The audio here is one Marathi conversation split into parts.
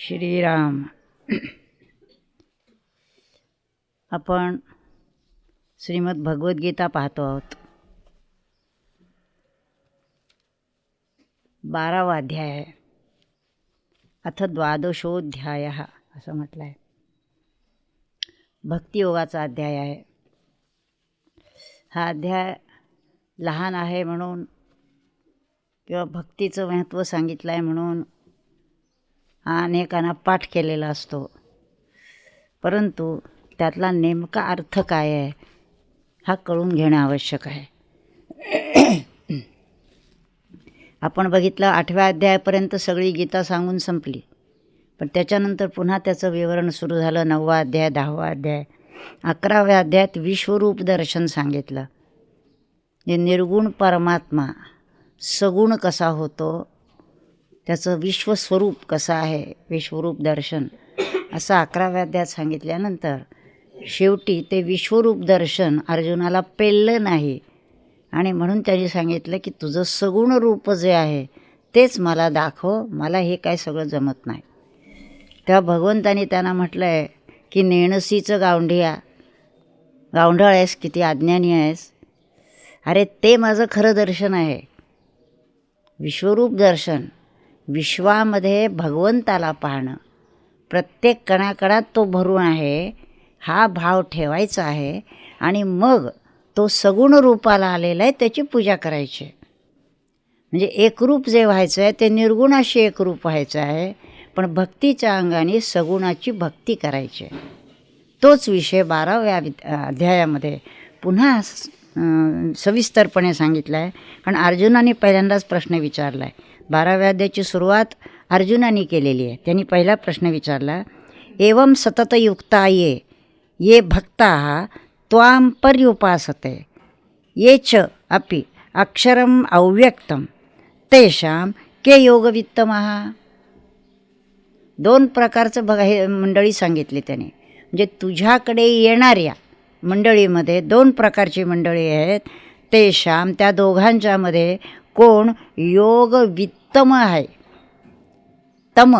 श्रीराम. आपण श्रीमद भगवद्गीता पाहतो आहोत. बारावा अध्याय. आहे अथ द्वादशोध्याय असं म्हटलं आहे भक्तियोगाचा अध्याय आहे. हा अध्याय लहान आहे म्हणून किंवा भक्तीचं महत्त्व सांगितलं आहे म्हणून अनेकांना पाठ केलेला असतो. परंतु त्यातला नेमका अर्थ काय आहे हा कळून घेणं आवश्यक आहे. आपण बघितलं आठव्या अध्यायापर्यंत सगळी गीता सांगून संपली. पण त्याच्यानंतर पुन्हा त्याचं विवरण सुरू झालं नववा अध्याय दहावा अध्याय. अकराव्या अध्यायात विश्वरूप दर्शन सांगितलं. जे निर्गुण परमात्मा सगुण कसा होतो त्याचं विश्वस्वरूप कसं आहे? विश्वरूप दर्शन. असं अकराव्या अध्यायात सांगितल्यानंतर शेवटी ते विश्वरूप दर्शन अर्जुनाला पेललं नाही. आणि म्हणून त्यांनी सांगितलं की तुझं सगुण रूप जे आहे तेच मला दाखव. मला हे काय सगळं जमत नाही. तेव्हा भगवंतानी त्यांना म्हटलं आहे की नेणसीचं गावंढिया गावंढळ आहेस किती अज्ञानी आहेस. अरे ते माझं खरं दर्शन आहे. विश्वरूप दर्शन. विश्वामध्ये भगवंताला पाहणं. प्रत्येक कणाकणात तो भरून आहे हा भाव ठेवायचा आहे आणि मग तो सगुण रूपाला आलेला आहे त्याची पूजा करायची म्हणजे एकरूप जे व्हायचं आहे ते निर्गुणाशी एकरूप व्हायचं आहे पण भक्तीच्या अंगाने सगुणाची भक्ती करायची आहे. तोच विषय बाराव्या अध्यायामध्ये पुन्हा सविस्तरपणे सांगितला आहे कारण अर्जुनाने पहिल्यांदाच प्रश्न विचारला आहे बाराव्या अध्यायाची सुरुवात अर्जुनाने केलेली आहे. त्यांनी पहिला प्रश्न विचारला एवं सततयुक्ता ये ये भक्ता त्वां पर्युपासते ये च अपि अक्षरम अव्यक्तम तेषां के योगवित्तमहा दोन प्रकारचं बघा हे मंडळी सांगितली त्याने. म्हणजे तुझ्याकडे येणाऱ्या मंडळीमध्ये दोन प्रकारची मंडळी आहेत. तेषाम त्या दोघांच्यामध्ये कोण योगवित्त उत्तम आहे. तम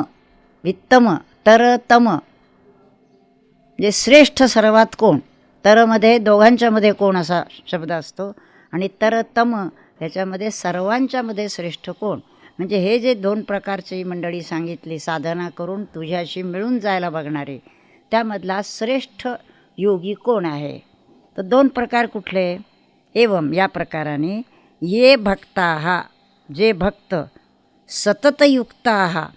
वित्तम तर तम म्हणजे श्रेष्ठ सर्वात कोण? तरमध्ये दोघांच्यामध्ये कोण असा शब्द असतो? आणि तर तम ह्याच्यामध्ये सर्वांच्यामध्ये श्रेष्ठ कोण? म्हणजे हे जे दोन प्रकारची मंडळी सांगितली साधना करून तुझ्याशी मिळून जायला बघणारे त्यामधला श्रेष्ठ योगी कोण आहे? तर दोन प्रकार कुठले? एवम या प्रकाराने. ये भक्ता हा जे भक्त सततयुक्ता.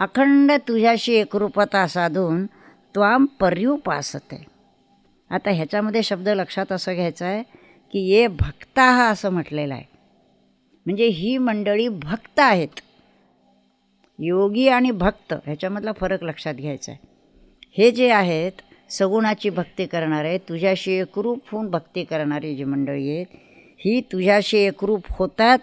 अखंड तुझ्याशी एकरूपता साधून त्वाम पर्युपासते. आता ह्याच्यामध्ये शब्द लक्षात असं घ्यायचा आहे की ये भक्ता असं म्हटलेलं आहे. म्हणजे ही मंडळी भक्त आहेत. योगी आणि भक्त ह्याच्यामधला फरक लक्षात घ्यायचा आहे. हे जे आहेत सगुणाची भक्ती करणारे तुझ्याशी एकरूप होऊन भक्ती करणारी जी मंडळी आहेत ही तुझ्याशी एकरूप होतात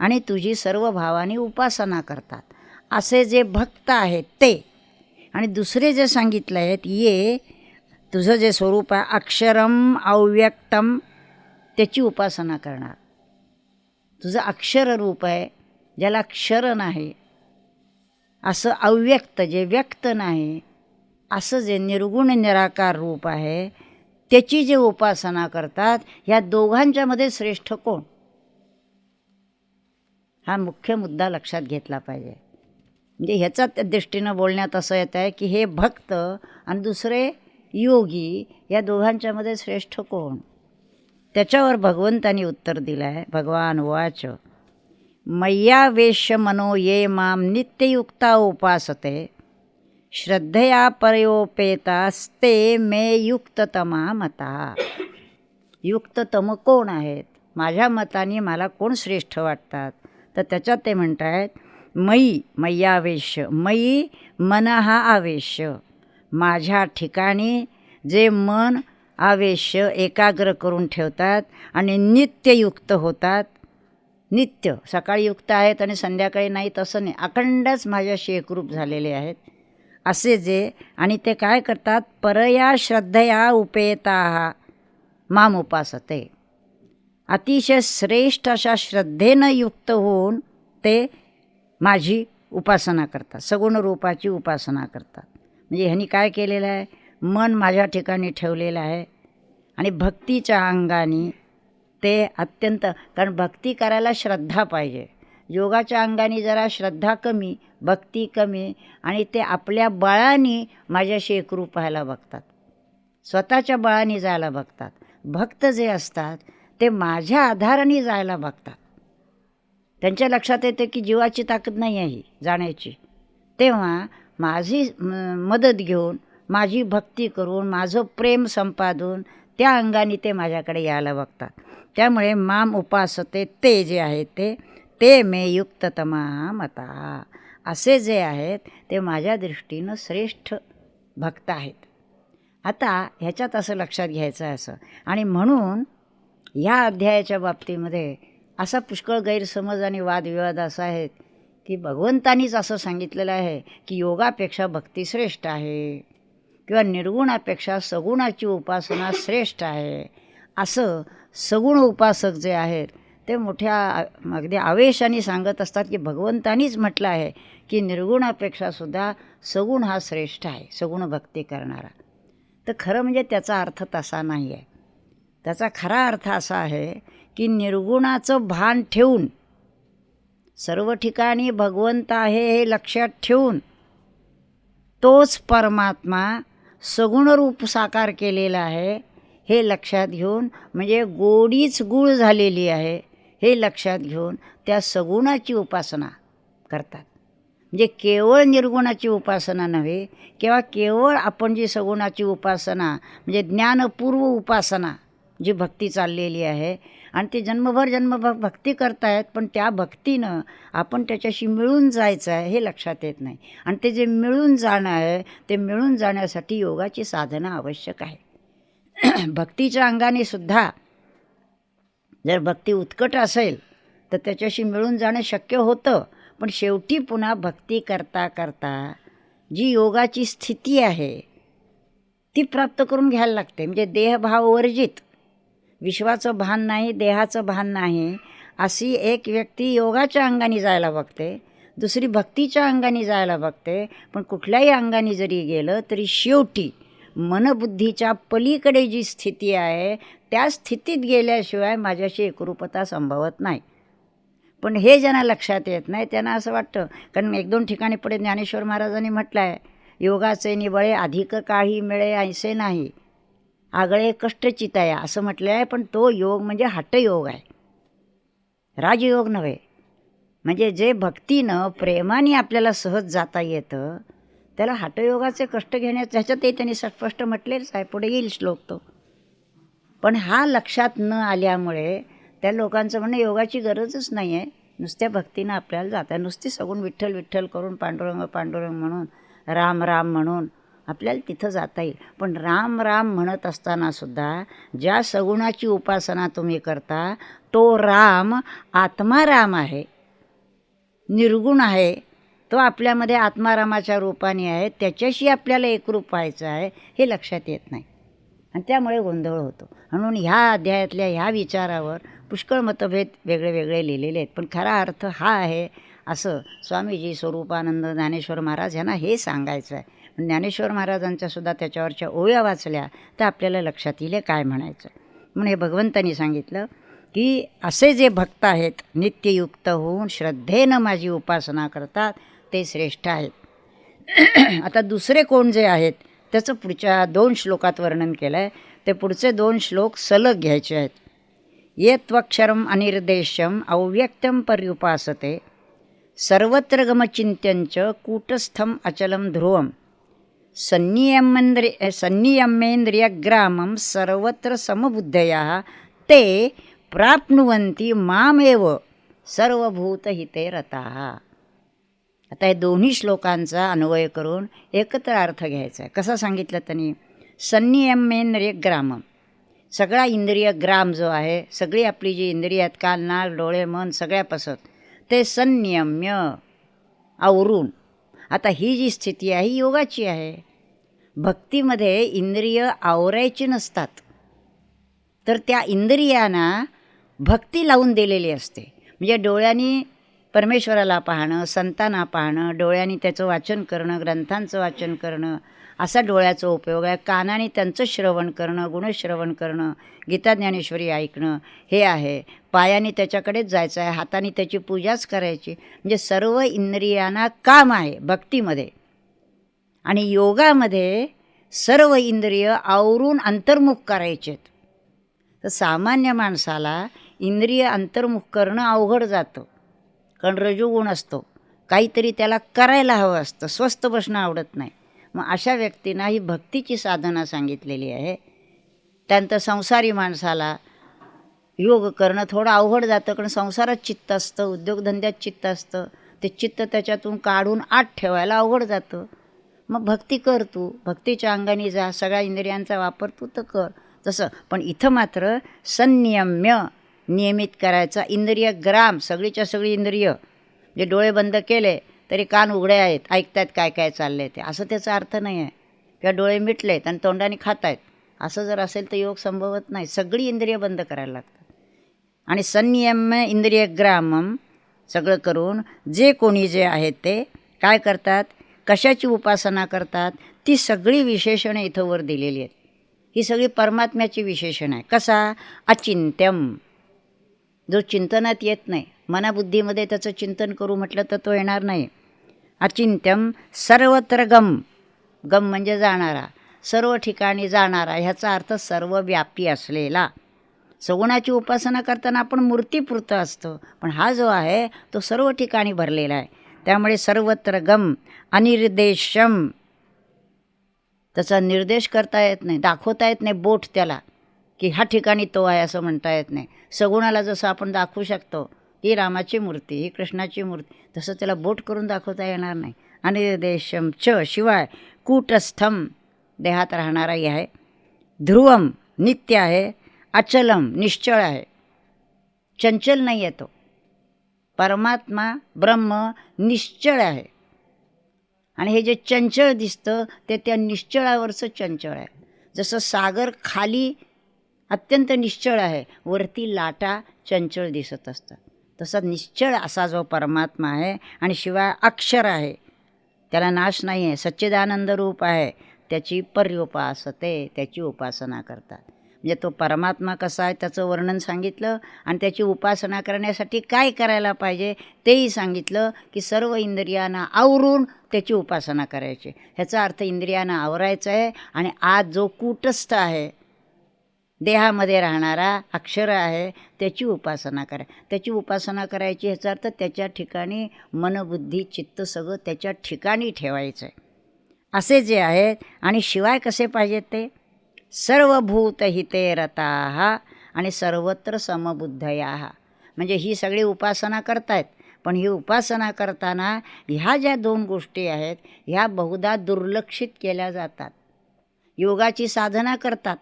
आणि तुझी सर्व भावाने उपासना करतात. असे जे भक्त आहेत ते. आणि दुसरे जे सांगितले आहेत ये तुझं जे स्वरूप आहे अक्षरम अव्यक्तम त्याची उपासना करणार. तुझं अक्षर रूप आहे ज्याला अक्षर नाही असं अव्यक्त जे व्यक्त नाही असं जे निर्गुण निराकार रूप आहे त्याची जे उपासना करतात ह्या दोघांच्यामध्ये श्रेष्ठ कोण? हा मुख्य मुद्दा लक्षात घेतला पाहिजे. म्हणजे ह्याचा त्या दृष्टीनं बोलण्यात असं येत आहे की हे भक्त आणि दुसरे योगी या दोघांच्यामध्ये श्रेष्ठ कोण? त्याच्यावर भगवंतानी उत्तर दिलं आहे भगवान वाच. मय्यावेश्य मनो ये माम नित्ययुक्ता उपासते. श्रद्धया परयोपेतास्ते मे युक्ततमा मता. युक्ततम कोण आहेत? माझ्या मताने मला कोण श्रेष्ठ वाटतात? तर त्याच्यात ते म्हणत आहेत मयी मय्यावेश्य मयी मन हा आवेश्य माझ्या ठिकाणी जे मन आवेश्य एकाग्र करून ठेवतात आणि नित्ययुक्त होतात. नित्य सकाळी युक्त आहेत आणि संध्याकाळी नाही तसं नाही. अखंडच माझ्याशी एकरूप झालेले आहेत. असे जे आणि ते काय करतात? परया श्रद्धया उपेता. माम उपासते अतिशय श्रेष्ठ अशा श्रद्धेनं युक्त होऊन ते माझी उपासना करतात. सगुण रूपाची उपासना करतात. म्हणजे ह्यांनी काय केलेलं आहे? मन माझ्या ठिकाणी ठेवलेलं आहे आणि भक्तीच्या अंगाने ते अत्यंत कारण भक्ती करायला श्रद्धा पाहिजे. योगाच्या अंगाने जरा श्रद्धा कमी भक्ती कमी आणि ते आपल्या बळाने माझ्याशी एकरूप व्हायला बघतात. स्वतःच्या बळाने जायला बघतात. भक्त जे असतात ते माझ्या आधाराने जायला बघतात. त्यांच्या लक्षात येते की जीवाची ताकद नाही आहे ही जाण्याची. तेव्हा माझी म- मदत घेऊन माझी भक्ती करून माझं प्रेम संपादून त्या अंगाने ते माझ्याकडे यायला बघतात. त्यामुळे माम उपासते ते जे आहे ते ते मे युक्ततमा मता. असे जे आहेत ते माझ्या दृष्टीनं श्रेष्ठ भक्त आहेत. आता ह्याच्यात असं लक्षात घ्यायचं आहे असं. आणि म्हणून ह्या अध्यायाच्या बाबतीमध्ये असा पुष्कळ गैरसमज आणि वादविवाद असा आहेत की भगवंतानीच असं सांगितलेलं आहे की योगापेक्षा भक्ती श्रेष्ठ आहे किंवा निर्गुणापेक्षा सगुणाची उपासना श्रेष्ठ आहे. असं सगुण उपासक जे आहेत ते मोठ्या अगदी आवेशाने सांगत असतात की भगवंतानीच म्हटलं आहे की निर्गुणापेक्षा सुद्धा सगुण हा श्रेष्ठ आहे सगुण भक्ती करणारा. तर खरं म्हणजे त्याचा अर्थ तसा नाही आहे त्याचा खरा अर्थ असा आहे की निर्गुणाचं भान ठेवून सर्व ठिकाणी भगवंत आहे हे लक्षात ठेवून तोच परमात्मा सगुण रूप साकार केलेला आहे हे लक्षात घेऊन म्हणजे गोडीच गुळ झालेली आहे हे लक्षात घेऊन त्या सगुणाची उपासना करतात. म्हणजे केवळ निर्गुणाची उपासना नव्हे किंवा केवळ आपण जी सगुणाची उपासना म्हणजे ज्ञानपूर्व उपासना जी भक्ती चाललेली आहे. आणि ते जन्मभर जन्मभर भक्ती करतायत पण त्या भक्तीनं आपण त्याच्याशी मिळून जायचं आहे हे लक्षात येत नाही. आणि ते जे मिळून जाणं आहे ते मिळून जाण्यासाठी योगाची साधना आवश्यक आहे भक्तीच्या अंगाने सुद्धा जर भक्ती उत्कट असेल तर त्याच्याशी मिळून जाणं शक्य होतं. पण शेवटी पुन्हा भक्ती करता करता जी योगाची स्थिती आहे ती प्राप्त करून घ्यायला लागते. म्हणजे देहभाव वर्जित. विश्वाचं भान नाही देहाचं भान नाही. अशी एक व्यक्ती योगाच्या अंगाने जायला बघते. दुसरी भक्तीच्या अंगाने जायला बघते. पण कुठल्याही अंगाने जरी गेलं तरी शेवटी मनबुद्धीच्या पलीकडे जी स्थिती आहे त्या स्थितीत गेल्याशिवाय माझ्याशी एकरूपता संभवत नाही. पण हे ज्यांना लक्षात येत नाही त्यांना असं वाटतं कारण एक दोन ठिकाणी पुढे ज्ञानेश्वर महाराजांनी म्हटलं आहे योगाचे निबळे अधिक काही मिळे ऐसे नाही. आगळे कष्ट आहे असं म्हटलं आहे पण तो योग म्हणजे हटयोग आहे. राजयोग नव्हे. म्हणजे जे भक्तीनं प्रेमाने आपल्याला सहज जाता येतं त्याला हटयोगाचे कष्ट घेण्याचं ह्याच्यातही त्यांनी स्पष्ट म्हटलेच आहे पुढे येईल श्लोक तो. पण हा लक्षात न आल्यामुळे त्या लोकांचं म्हणणं योगाची गरजच नाही आहे नुसत्या भक्तीनं आपल्याला जाता नुसती सगून विठ्ठल विठ्ठल करून पांडुरंग पांडुरंग म्हणून राम राम म्हणून आपल्याला तिथं जाता येईल. पण राम राम म्हणत असतानासुद्धा ज्या सगुणाची उपासना तुम्ही करता तो राम आत्माराम आहे. निर्गुण आहे. तो आपल्यामध्ये आत्मारामाच्या रूपाने आहे. त्याच्याशी आपल्याला एकरूप व्हायचं आहे हे लक्षात येत नाही. आणि त्यामुळे गोंधळ होतो. म्हणून ह्या अध्यायातल्या ह्या विचारावर पुष्कळ मतभेद वेगळे वेगळे लिहिलेले आहेत. पण खरा अर्थ हा आहे असं स्वामीजी स्वरूपानंद ज्ञानेश्वर महाराज यांना हे सांगायचं आहे. ज्ञानेश्वर महाराजांच्या सुद्धा त्याच्यावरच्या ओव्या वाचल्या तर आपल्याला लक्षात येईल काय म्हणायचं. म्हणून हे भगवंतांनी सांगितलं की असे जे भक्त आहेत नित्ययुक्त होऊन श्रद्धेनं माझी उपासना करतात ते श्रेष्ठ आहेत. आता दुसरे कोण जे आहेत त्याचं पुढच्या दोन श्लोकात वर्णन केलं आहे ते पुढचे दोन श्लोक सलग घ्यायचे आहेत. ये त्वक्षरम अनिर्देशम अव्यक्तम पर्युपासते. सर्वत्र गमचिंत्यंच कूटस्थम अचलम ध्रुवम. संनियमेंद्रिय सन्नियमेन्द्रियग्रामं सर्वत्र समबुद्धयः ते प्राप्नुवन्ति मामेव सर्वभूतहिते रताः। आता हे दोन्ही श्लोकांचा अन्वय करून एकत्र अर्थ घ्यायचा आहे. कसा सांगितलं त्यांनी? संनियमेंद्रिय ग्रामम सगळा इंद्रिय ग्राम जो आहे सगळी आपली जी इंद्रिय आहेत कान नाक डोळे मन सगळ्यापासत ते संनियम्य आवरून. आता ही जी स्थिती आहे ही योगाची आहे. भक्तीमध्ये इंद्रिय आवरायची नसतात. तर त्या इंद्रियांना भक्ती लावून दिलेली असते. म्हणजे डोळ्यांनी परमेश्वराला पाहणं संतांना पाहणं डोळ्यांनी त्याचं वाचन करणं ग्रंथांचं वाचन करणं असा डोळ्याचा उपयोग आहे. कानाने त्यांचं श्रवण करणं गुणश्रवण करणं गीता ज्ञानेश्वरी ऐकणं हे आहे. पायाने त्याच्याकडेच जायचं आहे. हाताने त्याची पूजाच करायची. म्हणजे सर्व इंद्रियांना काम आहे भक्तीमध्ये. आणि योगामध्ये सर्व इंद्रिय आवरून अंतर्मुख करायचेत. तर सामान्य माणसाला इंद्रिय अंतर्मुख करणं अवघड जातं. कारण रजोगुण असतो. काहीतरी त्याला करायला हवं असतं. स्वस्त बसणं आवडत नाही. मग अशा व्यक्तींना ही भक्तीची साधना सांगितलेली आहे. त्यानंतर संसारी माणसाला योग करणं थोडं अवघड जातं. कारण संसारात चित्त असतं उद्योगधंद्यात चित्त असतं. ते चित्त त्याच्यातून काढून आत ठेवायला अवघड जातं. मग भक्ती कर तू. भक्तीच्या अंगाने जा. सगळ्या इंद्रियांचा वापर तू तर कर. तसं पण इथं मात्र संनियम्य नियमित करायचा इंद्रिय ग्राम सगळीच्या सगळी इंद्रिय. जे डोळे बंद केले तरी कान उघडे आहेत ऐकतायत काय काय चाललं आहे ते. असं त्याचा अर्थ नाही आहे किंवा डोळे मिटलेत आणि तोंडाने खात आहेत असं जर असेल तर योग संभवत नाही. सगळी इंद्रिय बंद करायला लागतात. आणि संनियम्य इंद्रिय ग्रामम सगळं करून जे कोणी जे आहेत ते काय करतात? कशाची उपासना करतात ती सगळी विशेषणं इथं वर दिलेली आहेत. ही सगळी परमात्म्याची विशेषण आहे कसा? अचिंत्यम. जो चिंतनात येत नाही मनाबुद्धीमध्ये त्याचं चिंतन करू म्हटलं तर तो येणार नाही. अचिंत्यम सर्वत्र गम. गम म्हणजे जाणारा. सर्व ठिकाणी जाणारा ह्याचा अर्थ सर्वव्यापी असलेला. सगुणाची उपासना करताना आपण मूर्तीपुरतं असतं पण हा जो आहे तो सर्व ठिकाणी भरलेला आहे. त्यामुळे सर्वत्र गम. अनिर्देशम. त्याचा निर्देश करता येत नाही दाखवता येत नाही बोट त्याला की ह्या ठिकाणी तो आहे असं म्हणता येत नाही. सगुणाला जसं आपण दाखवू शकतो ही रामाची मूर्ती ही कृष्णाची मूर्ती तसं त्याला बोट करून दाखवता येणार नाही. अनिर्देशम च शिवाय कूटस्थम देहात राहणाराही आहे. ध्रुवम नित्य आहे अचलम निश्चळ आहे. चंचल नाही आहे तो. परमात्मा ब्रह्म निश्चळ आहे. आणि हे जे चंचळ दिसतं ते त्या निश्चळावरचं चंचळ आहे. जसं सागर खाली अत्यंत निश्चळ आहे वरती लाटा चंचळ दिसत असतात. तसा निश्चळ असा जो परमात्मा आहे आणि शिवाय अक्षर आहे त्याला नाश नाही आहे सच्चिदानंद रूप आहे त्याची पर्युपासते त्याची उपासना करतात. म्हणजे तो परमात्मा कसा आहे त्याचं वर्णन सांगितलं आणि त्याची उपासना करण्यासाठी काय करायला पाहिजे तेही सांगितलं की सर्व इंद्रियांना आवरून त्याची उपासना करायची. ह्याचा अर्थ इंद्रियांना आवरायचं आहे आणि आज जो कूटस्थ आहे देहामध्ये राहणारा अक्षर आहे त्याची उपासना करा. त्याची उपासना करायची ह्याचा अर्थ त्याच्या ठिकाणी मनबुद्धी चित्त सगळं त्याच्या ठिकाणी ठेवायचं आहे. असे जे आहेत आणि शिवाय कसे पाहिजेत ते? सर्वभूतहिते हिते रता आणि सर्वत्र समबुद्धया. म्हणजे ही सगळी उपासना करतायत. पण ही उपासना करताना ह्या ज्या दोन गोष्टी आहेत ह्या बहुधा दुर्लक्षित केल्या जातात. योगाची साधना करतात.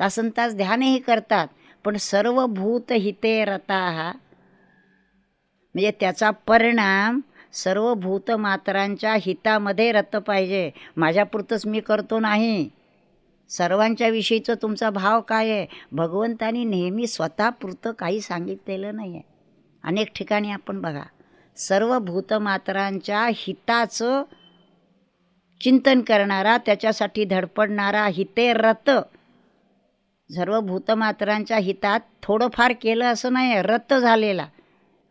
तासन तास ध्यानही करतात. पण सर्व भूत हिते रता म्हणजे त्याचा परिणाम सर्व भूतमात्रांच्या हितामध्ये रत पाहिजे. माझ्यापुरतंच मी करतो नाही. सर्वांच्याविषयीचं तुमचा भाव काय आहे? भगवंतानी नेहमी स्वतःपुरतं काही सांगितलेलं नाही आहे अनेक ठिकाणी आपण बघा सर्व भूतमात्रांच्या हिताचं चिंतन करणारा त्याच्यासाठी धडपडणारा हिते रत. सर्व भूतमात्रांच्या हितात थोडंफार केलं असं नाही आहे रत झालेला.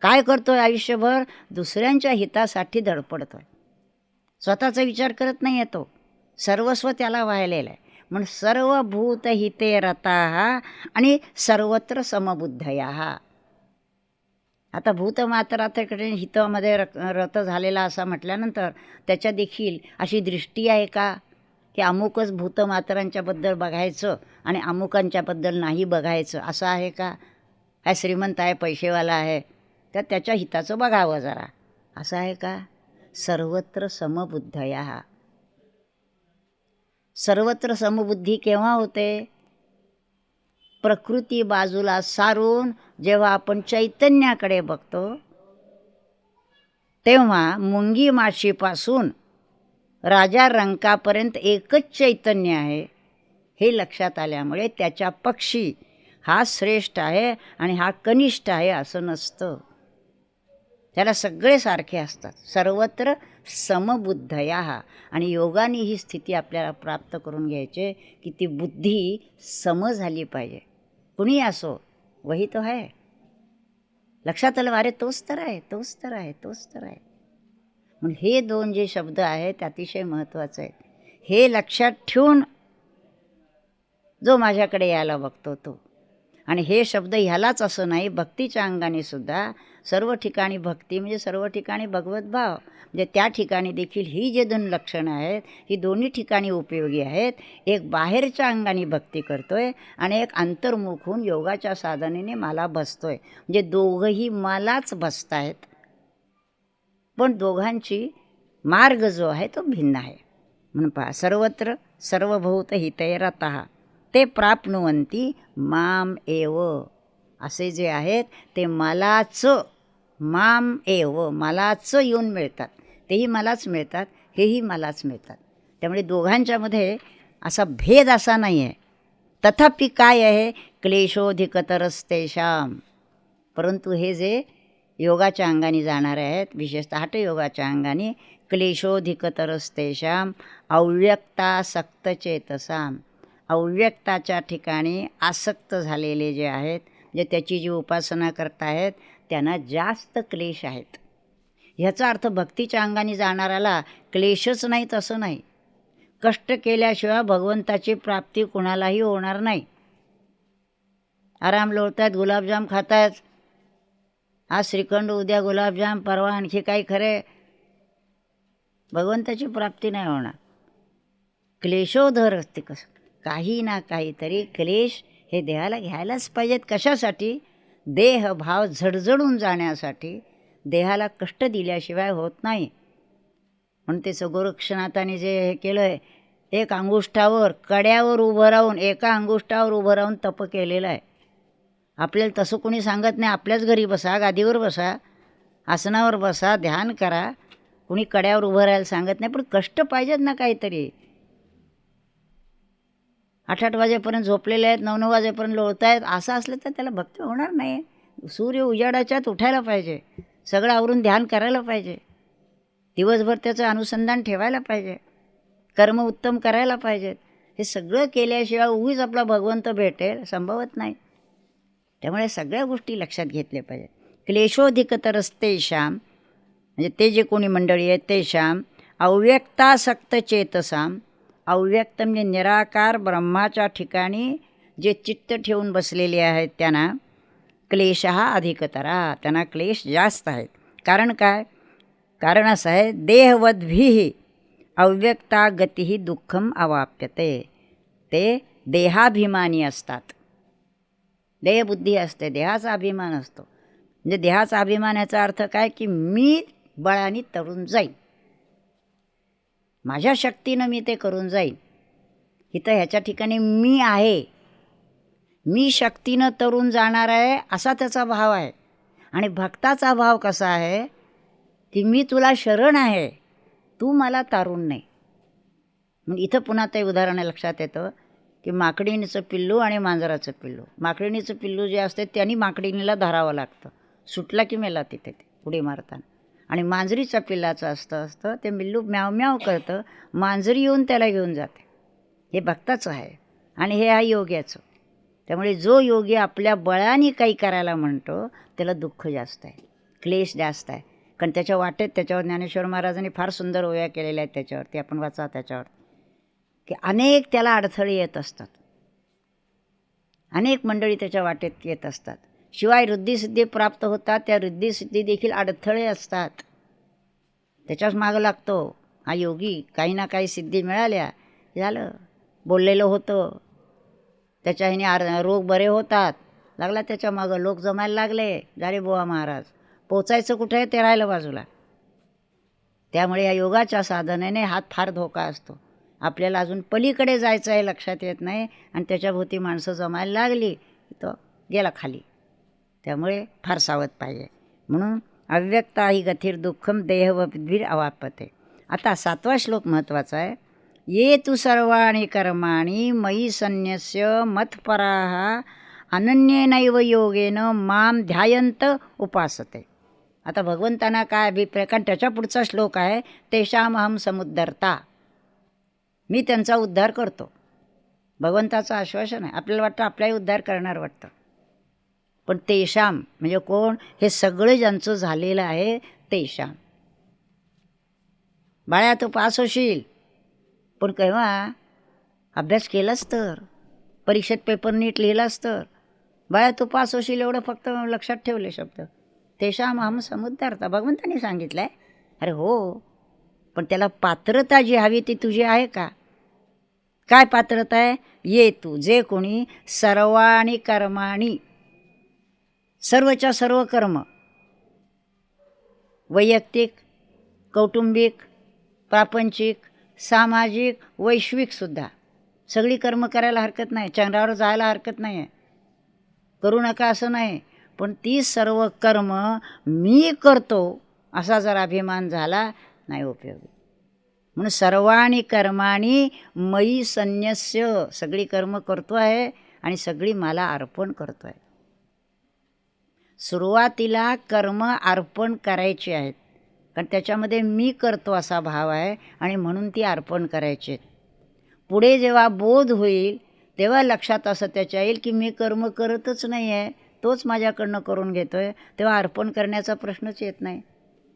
काय करतो आहे आयुष्यभर? दुसऱ्यांच्या हितासाठी धडपडतो आहे स्वतःचा विचार करत नाही आहे तो. सर्वस्व त्याला वाहिलेलं आहे. म्हणून सर्व भूत हिते रता आणि सर्वत्र समबुद्धया. आता भूतमात्राकडे हितामध्ये र रत झालेला असा म्हटल्यानंतर त्याच्या देखील अशी दृष्टी आहे का? की अमुकच भूतमात्रांच्याबद्दल बघायचं आणि अमुकांच्याबद्दल नाही बघायचं असं आहे का? काय श्रीमंत आहे पैसेवाला आहे तर त्याच्या हिताचं बघावं जरा. असं आहे का? सर्वत्र समबुद्धया. सर्वत्र समबुद्धी केव्हा होते? प्रकृती बाजूला सारून जेव्हा आपण चैतन्याकडे बघतो तेव्हा मुंगी माशीपासून राजा रंकापर्यंत एकच चैतन्य आहे. हे लक्षात आल्यामुळे त्याच्या पक्षी हा श्रेष्ठ आहे आणि हा कनिष्ठ आहे असं नसतं. त्याला सगळे सारखे असतात. सर्वत्र समबुद्धया. आणि योगाने ही स्थिती आपल्याला प्राप्त करून घ्यायची की ती बुद्धी सम झाली पाहिजे. कुणी असो वही तो आहे लक्षात आलं अरे तोच तर आहे तोच तर आहे तोच तर आहे. म्हणून हे दोन जे शब्द आहेत ते अतिशय महत्त्वाचे आहेत. हे लक्षात ठेवून जो माझ्याकडे यायला बघतो तो. आणि हे शब्द ह्यालाच असं नाही भक्तीच्या अंगाने सुद्धा सर्व ठिकाणी भक्ती म्हणजे सर्व ठिकाणी भगवत भाव. म्हणजे त्या ठिकाणी देखील ही जे दोन लक्षणं आहेत ही दोन्ही ठिकाणी उपयोगी आहेत. एक बाहेरच्या अंगाने भक्ती करतो आहे आणि एक अंतर्मुख होऊन योगाच्या साधनेने मला बसतो आहे म्हणजे दोघंही मलाच बसत आहेत पण दोघांची मार्ग जो आहे तो भिन्न आहे. म्हणून पहा सर्वत्र सर्वभूत हितैरत. ते प्राप्नुवंती माम एव. असे जे आहेत ते मलाच माम एव मलाच येऊन मिळतात. तेही मलाच मिळतात हेही मलाच मिळतात. त्यामुळे दोघांच्यामध्ये असा भेद असा नाही आहे तथापि काय आहे? क्लेशोधिकतरस्तेषाम परंतु हे जे योगाच्या अंगाने जाणारे आहेत विशेषतः हटयोगाच्या अंगाने क्लेशोधिकतरस्तेषाम अव्यक्तासक्तचेतसाम अव्यक्ताच्या ठिकाणी आसक्त झालेले जे आहेत जे त्याची जी उपासना करतायत त्यांना जास्त क्लेश आहेत. ह्याचा अर्थ भक्तीच्या अंगाने जाणाऱ्याला क्लेशच नाही तसं नाही. कष्ट केल्याशिवाय भगवंताची प्राप्ती कुणालाही होणार नाही. आराम लोळतायत गुलाबजाम खातायत. आज श्रीखंड उद्या गुलाबजाम परवा आणखी काही खरे. भगवंताची प्राप्ती नाही होणार. क्लेशोधर असते कसं. काही ना काहीतरी क्लेश हे देहाला घ्यायलाच पाहिजेत. कशासाठी? देहभाव झडझडून जाण्यासाठी देहाला कष्ट दिल्याशिवाय होत नाही. म्हणून ते सगोरक्षनाथाने जे हे केलं आहे एक अंगुष्ठावर कड्यावर उभं राहून एका अंगुष्ठावर उभं राहून तप केलेलं आहे. आपल्याला तसं कोणी सांगत नाही आपल्याच घरी बसा गादीवर बसा आसनावर बसा ध्यान करा. कुणी कड्यावर उभं राहायला सांगत नाही पण कष्ट पाहिजेत ना काहीतरी. आठ आठ वाजेपर्यंत झोपलेले आहेत नऊ नऊ वाजेपर्यंत लोळत आहेत. असं असलं तर त्याला भक्ती होणार नाही. सूर्य उजाडाच्यात उठायला पाहिजे. सगळं आवरून ध्यान करायला पाहिजे. दिवसभर त्याचं अनुसंधान ठेवायला पाहिजे. कर्म उत्तम करायला पाहिजेत हे सगळं केल्याशिवाय उगीच आपला भगवंत भेटेल संभवत नाही. त्यामुळे सगळ्या गोष्टी लक्षात घेतल्या पाहिजेत. श्याम म्हणजे ते जे कोणी मंडळी आहेत तेषाम अव्यक्तासक्त चेतसाम अव्यक्त म्हणजे निराकार ब्रह्माच्या ठिकाणी जे चित्त ठेवून बसलेले आहेत त्यांना क्लेश हा अधिकतरा. त्यांना क्लेश जास्त आहेत. कारण काय? कारण असं आहे देहवद्भिः अव्यक्ता गतीही दुःखम अवाप्यते. ते देहाभिमानी असतात. देहबुद्धी असते देहाचा अभिमान असतो. म्हणजे देहाचा अभिमान याचा अर्थ काय? की मी बळाने तरुण जाईन. माझ्या शक्तीनं मी ते करून जाईन. इथं ह्याच्या ठिकाणी मी आहे. मी शक्तीनं तरून जाणार आहे असा त्याचा भाव आहे. आणि भक्ताचा भाव कसा आहे की मी तुला शरण आहे. तू मला तारून नाही. मग इथं पुन्हा ते उदाहरण लक्षात येतं की माकडीणीचं पिल्लू आणि मांजराचं पिल्लू. माकडीणीचं पिल्लू जे असते त्यांनी माकडीणीला धरावं लागतं. सुटला की मेला तिथे ते उडी मारताना. आणि मांजरीचा पिल्लाचं असतं असतं. ते मिल्लू म्याव म्याव करतं. मांजरी येऊन त्याला घेऊन जाते. हे भक्ताचं आहे. आणि हे आहे योग्याचं. त्यामुळे जो योगी आपल्या बळाने काही करायला म्हणतो त्याला दुःख जास्त आहे. क्लेश जास्त आहे. कारण त्याच्या वाटेत त्याच्यावर ज्ञानेश्वर महाराजांनी फार सुंदर ओव्या केलेल्या आहेत त्याच्यावरती. आपण वाचा त्याच्यावर. की अनेक त्याला अडथळे येत असतात. अनेक मंडळी त्याच्या वाटेत येत असतात. शिवाय रिद्धिसिद्धी प्राप्त होतात त्या रिद्धिसिद्धी देखील अडथळे असतात. त्याच्याच मागं लागतो. हा योगी काही ना काही सिद्धी मिळाल्या. झालं. बोललेलं होतं. त्याच्या ह्याने आर रोग बरे होतात. लागला त्याच्या मागं. लोक जमायला लागले. झाले बुवा महाराज. पोचायचं कुठे आहे ते राहिलं बाजूला. त्यामुळे या योगाच्या साधनेने हात फार धोका असतो. आपल्याला अजून पलीकडे जायचं आहे लक्षात येत नाही. आणि त्याच्याभोवती माणसं जमायला लागली. तो गेला खाली. त्यामुळे फार सावध पाहिजे. म्हणून अव्यक्ता ही गथिर दुःखम देह व अवापते. आता सातवा श्लोक महत्त्वाचा आहे. ये तू सर्वाणी कर्माणी मयी संन्यस्य मतपराहा अनन्येनैव योगेन माम ध्यायंत उपासते. आता भगवंतांना काय अभिप्राय कारण त्याच्या पुढचा श्लोक आहे तेषाम अहम समुद्धरता. मी त्यांचा उद्धार करतो. भगवंताचं आश्वासन आहे. आपल्याला वाटतं आपलाही उद्धार करणार वाटतं. पण तेषाम म्हणजे कोण? हे सगळं ज्यांचं झालेलं आहे तेषाम बाळ्या तू पास होशील. पण केव्हा? अभ्यास केलास तर. परीक्षेत पेपर नीट लिहिलास तर. बाळ्या तू पास होशील एवढं फक्त लक्षात ठेवले शब्द. तेषाम हम समुद्धार्थ भगवंतानी सांगितलं आहे अरे हो. पण त्याला पात्रता जी हवी ती तुझी आहे का? काय पात्रता आहे? ये तू जे कोणी सर्वाणी कर्माणी. सर्वच्या सर्व कर्म. वैयक्तिक कौटुंबिक प्रापंचिक सामाजिक वैश्विकसुद्धा सगळी कर्म करायला हरकत नाही. चंद्रावर जायला हरकत नाही आहे करू नका असं नाही. पण ती सर्व कर्म मी करतो असा जर अभिमान झाला नाही उपयोगी. म्हणून सर्वाणी कर्माणी मयी संन्यस्य. सगळी कर्म करतो आहे आणि सगळी मला अर्पण करतो आहे सुरुवातीला कर्म अर्पण करायची आहेत. कारण त्याच्यामध्ये मी करतो असा भाव आहे आणि म्हणून ती अर्पण करायची आहेत. पुढे जेव्हा बोध होईल तेव्हा लक्षात असं त्याच्या येईल की मी कर्म करतच नाही आहे तोच माझ्याकडनं करून घेतो आहे तेव्हा अर्पण करण्याचा प्रश्नच येत नाही.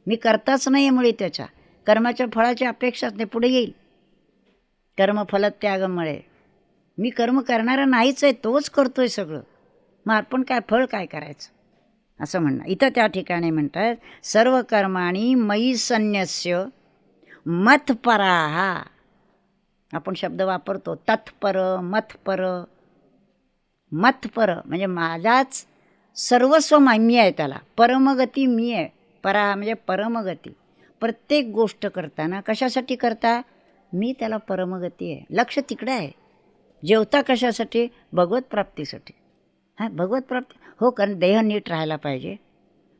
मी करताच नाही आहे मुळे त्याच्या. कर्माच्या फळाची अपेक्षाच नाही पुढे येईल. कर्मफल त्यागमुळे मी कर्म करणारा नाहीच आहे तोच करतो आहे सगळं. मग अर्पण काय फळ काय करायचं? असं म्हणणं. इथं त्या ठिकाणी म्हणतात सर्व कर्माणी मयी संन्यस्य मथपराहा आपण शब्द वापरतो तत्पर मथपर मतपर म्हणजे माझाच सर्वस्व मी आहे त्याला. परमगती मी आहे. परा म्हणजे परमगती. प्रत्येक गोष्ट करताना कशासाठी करता? मी त्याला परमगती आहे. लक्ष तिकडं आहे. जेवता कशासाठी? भगवत प्राप्तीसाठी. हां भगवत प्राप्ती हो कारण देह नीट राहायला पाहिजे.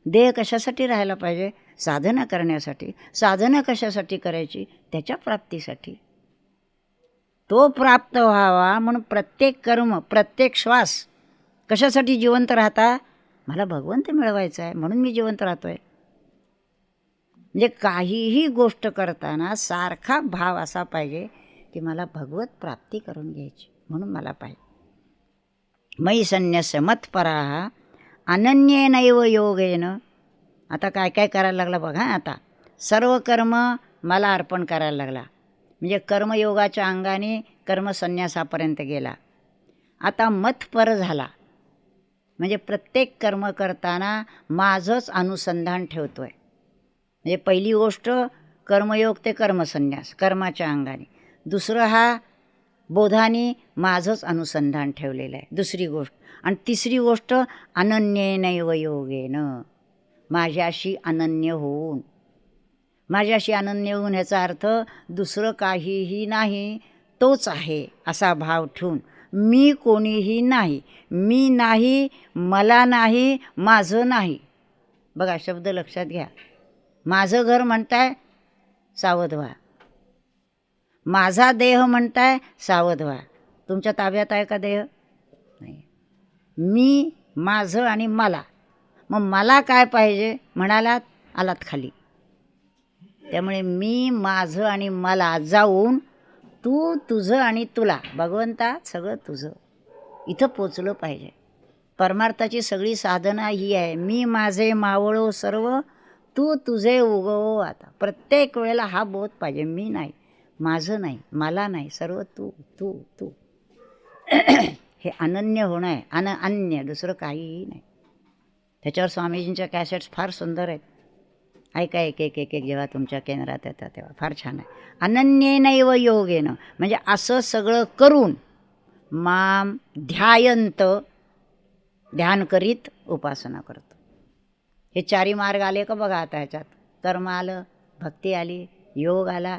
देह कशासाठी राहायला पाहिजे? साधना करण्यासाठी. साधना कशासाठी करायची? त्याच्या प्राप्तीसाठी. तो प्राप्त व्हावा म्हणून प्रत्येक कर्म प्रत्येक श्वास कशासाठी जिवंत राहता? मला भगवंत मिळवायचा आहे म्हणून मी जिवंत राहतो आहे म्हणजे काहीही गोष्ट करताना सारखा भाव असा पाहिजे की मला भगवत प्राप्ती करून घ्यायची म्हणून मला पाहिजे. मयी संन्यास मत्परा अनन्येनैव योगेन। आता काय काय करायला लागला बघा आता. सर्व कर्म मला अर्पण करायला लागला. म्हणजे कर्मयोगाच्या अंगाने कर्मसन्यासापर्यंत गेला. आता मतपर झाला. म्हणजे प्रत्येक कर्म करताना माझंच अनुसंधान ठेवतो आहे म्हणजे पहिली गोष्ट कर्मयोग ते कर्मसन्यास कर्माच्या अंगाने. दुसरं हा बोधाने माझंच अनुसंधान ठेवलेलं आहे. दुसरी गोष्ट. आणि तिसरी गोष्ट अनन्येनैव योगेनं. माझ्याशी अनन्य होऊन. माझ्याशी अनन्य होऊन ह्याचा अर्थ दुसरं काहीही नाही तोच आहे असा भाव ठेवून. मी कोणीही नाही. मी नाही मला नाही माझं नाही. बघा शब्द लक्षात घ्या. माझं घर म्हणताय सावध व्हा. माझा देह म्हणताय सावध व्हा. तुमच्या ताब्यात आहे का देह? नाही. मी माझं आणि मला. मग मला काय पाहिजे? म्हणालात आलात खाली. त्यामुळे मी माझं आणि मला जाऊन तू तुझं आणि तुला भगवंता सगळं तुझं इथं पोचलं पाहिजे. परमार्थाची सगळी साधना ही आहे. मी माझे मावळो सर्व तू तुझे उगवो आता. प्रत्येक वेळेला हा बोध पाहिजे. मी नाही. माझं नाही मला नाही सर्व तू तू तू. हे अनन्य होणं आहे अन अन्य दुसरं काहीही नाही. त्याच्यावर स्वामीजींच्या कॅसेट्स फार सुंदर आहेत. ऐका एक एक एक एक जेव्हा तुमच्या केंद्रात येतात तेव्हा. फार छान आहे. अनन्येनैव योगेनं म्हणजे असं सगळं करून माम ध्यायंत ध्यान करीत उपासना करतो. हे चारी मार्ग आले का बघा आता ह्याच्यात. कर्म आलं भक्ती आली योग आला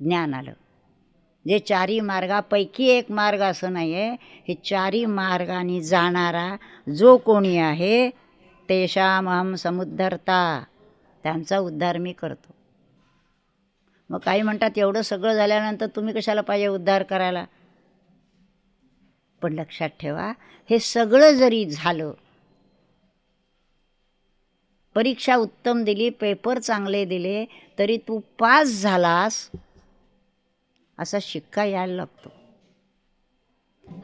ज्ञान आलं. जे चारी मार्गापैकी एक मार्ग असं नाही आहे हे चारी मार्गाने जाणारा जो कोणी आहे तेषामहम समुद्धरता. त्यांचा उद्धार मी करतो. मग काही म्हणतात एवढं सगळं झाल्यानंतर तुम्ही कशाला पाहिजे उद्धार करायला? पण लक्षात ठेवा हे सगळं जरी झालं परीक्षा उत्तम दिली पेपर चांगले दिले तरी तू पास झालास असा शिक्का यायला लागतो.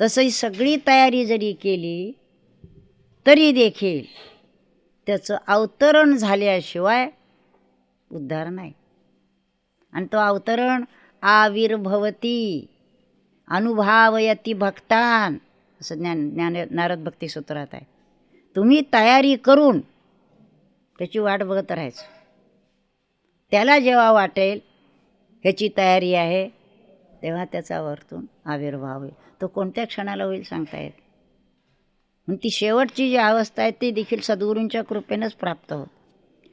तसंही सगळी तयारी जरी केली तरी देखील त्याचं अवतरण झाल्याशिवाय उद्धार नाही. आणि तो अवतरण आविर्भवती अनुभावयती भक्तान असं ज्ञान ज्ञान नारद भक्ती सूत्रात आहे. तुम्ही तयारी करून त्याची वाट बघत राहायचं. त्याला जेव्हा वाटेल ह्याची तयारी आहे. तेव्हा त्याचा वरतून आविर्भाव होईल. तो कोणत्या क्षणाला होईल सांगता येत मग ती शेवटची जी अवस्था आहे ती देखील सद्गुरूंच्या कृपेनंच प्राप्त होत.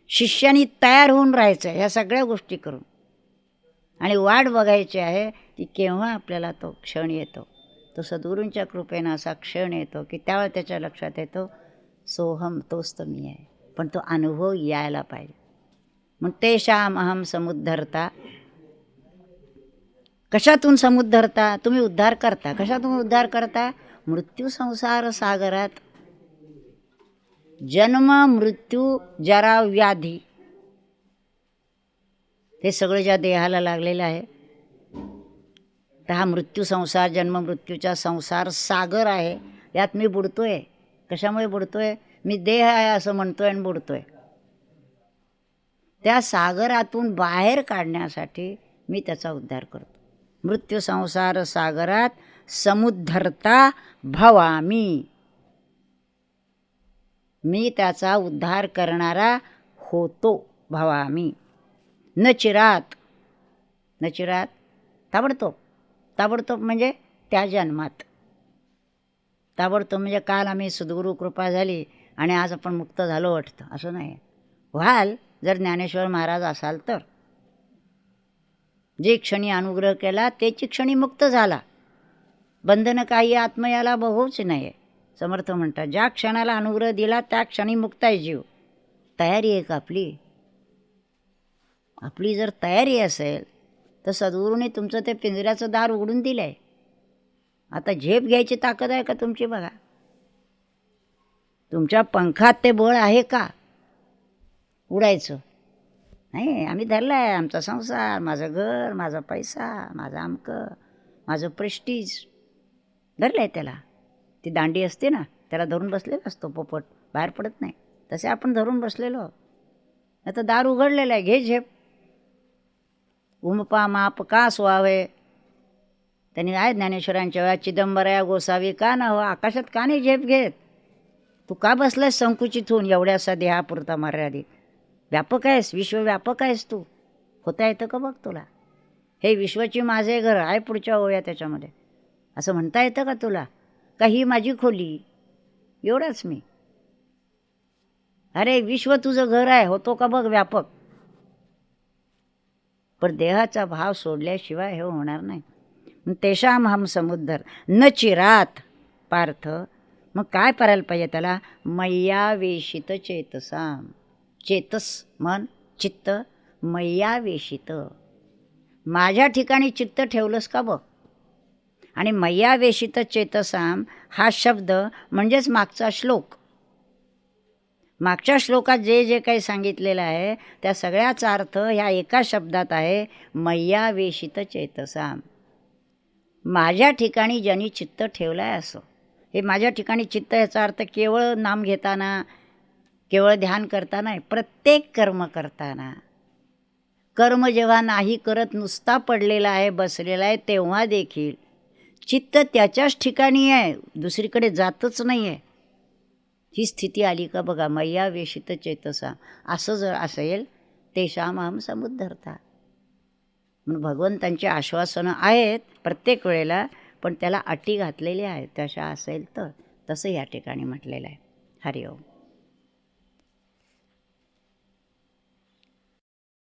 शिष्यानी तयार होऊन राहायचं ह्या सगळ्या गोष्टी करून. आणि वाट बघायची आहे की केव्हा आपल्याला तो क्षण येतो. तो सद्गुरूंच्या कृपेनं असा क्षण येतो की त्यावेळेला त्याच्या लक्षात येतो सोहम तोच तर मी आहे. पण तो अनुभव यायला पाहिजे. मग तेषाम अहम समुद्धरता कशातून समुद्धरता तुम्ही उद्धार करता. कशातून उद्धार करता? मृत्यू संसार सागरात. जन्म मृत्यू जरा व्याधी. हे सगळं ज्या देहाला लागलेलं आहे तर हा मृत्यू संसार जन्म मृत्यूचा संसार सागर आहे. यात मी बुडतोय. कशामुळे बुडतोय? मी देह आहे असं म्हणतोय आणि बुडतोय. त्या सागरातून बाहेर काढण्यासाठी मी त्याचा उद्धार करतो. मृत्यू संसार सागरात समुद्धरता भवामी. मी त्याचा उद्धार करणारा होतो भवामी. न चिरात न चिरात ताबडतोब. ताबडतोब म्हणजे त्या जन्मात. ताबडतोब म्हणजे काल आम्ही सद्गुरू कृपा झाली आणि आज आपण मुक्त झालो वाटतं. असं नाही. व्हाल जर ज्ञानेश्वर महाराज असाल तर. जे क्षणी अनुग्रह केला त्याची क्षणी मुक्त झाला. बंधन काही आत्मयाला बघूच नाही समर्थ म्हणतात ज्या क्षणाला अनुग्रह दिला त्या क्षणी मुक्त आहे जीव. तयारी आहे का आपली. आपली जर तयारी असेल तर सद्गुरूने तुमचं ते पिंजऱ्याचं दार उघडून दिलं आहे आता झेप घ्यायची ताकद आहे का तुमची बघा. तुमच्या पंखात ते बळ आहे का? उडायचं. नाही आम्ही धरलं आहे आमचा संसार माझं घर माझा पैसा माझं अमकं माझं प्रेस्टीज धरलं आहे त्याला. ती दांडी असते ना त्याला धरून बसलेला असतो पोपट. बाहेर पडत नाही. तसे आपण धरून बसलेलो आता दार उघडलेलं आहे. घे झेप. उमपा माप का सुहावे? त्यांनी आहे ज्ञानेश्वरांच्या वेळा चिदंबराया गोसावी का ना हो आकाशात का नाही झेप घेत? तू का बसलास संकुचित होऊन एवढ्यासा देहापुरता मर्यादित. व्यापक आहेस विश्वव्यापक आहेस तू. होता येतं का बघ तुला? हे विश्वाची माझे घर आहे पुढच्या ओव्या त्याच्यामध्ये. असं म्हणता येतं का तुला? का ही माझी खोली? एवढाच मी. अरे विश्व तुझं घर आहे होतो का बघ व्यापक? पण देहाचा भाव सोडल्याशिवाय हे होणार नाही. मग तेषाम हम समुद्र न चिरात पार्थ. मग काय करायला पाहिजे त्याला? मैयावेशित चेतसाम. चेतस मन चित्त मय्यावेशित माझ्या ठिकाणी चित्त ठेवलंस का बघ? आणि मय्यावेशित चेतसाम हा शब्द म्हणजेच मागचा श्लोक. मागच्या श्लोकात जे जे काही सांगितलेलं आहे त्या सगळ्याचा अर्थ ह्या एका शब्दात आहे मैयावेशित चेतसाम. माझ्या ठिकाणी ज्यांनी चित्त ठेवलं आहे असं. हे माझ्या ठिकाणी चित्त याचा अर्थ केवळ नाम घेताना केवळ ध्यान करताना प्रत्येक कर्म करताना. कर्म जेव्हा नाही करत नुसता पडलेला आहे बसलेला आहे तेव्हा देखील चित्त त्याच्याच ठिकाणी आहे दुसरीकडे जातच नाही आहे. ही स्थिती आली का बघा मैया वेशित चेतसा. असं जर असेल तेषाम अहम समुद्धरता. म्हणून भगवंतांची आश्वासनं आहेत प्रत्येक वेळेला पण त्याला अटी घातलेल्या आहेत तशा असेल तर. तसं या ठिकाणी म्हटलेलं आहे. हरिओम.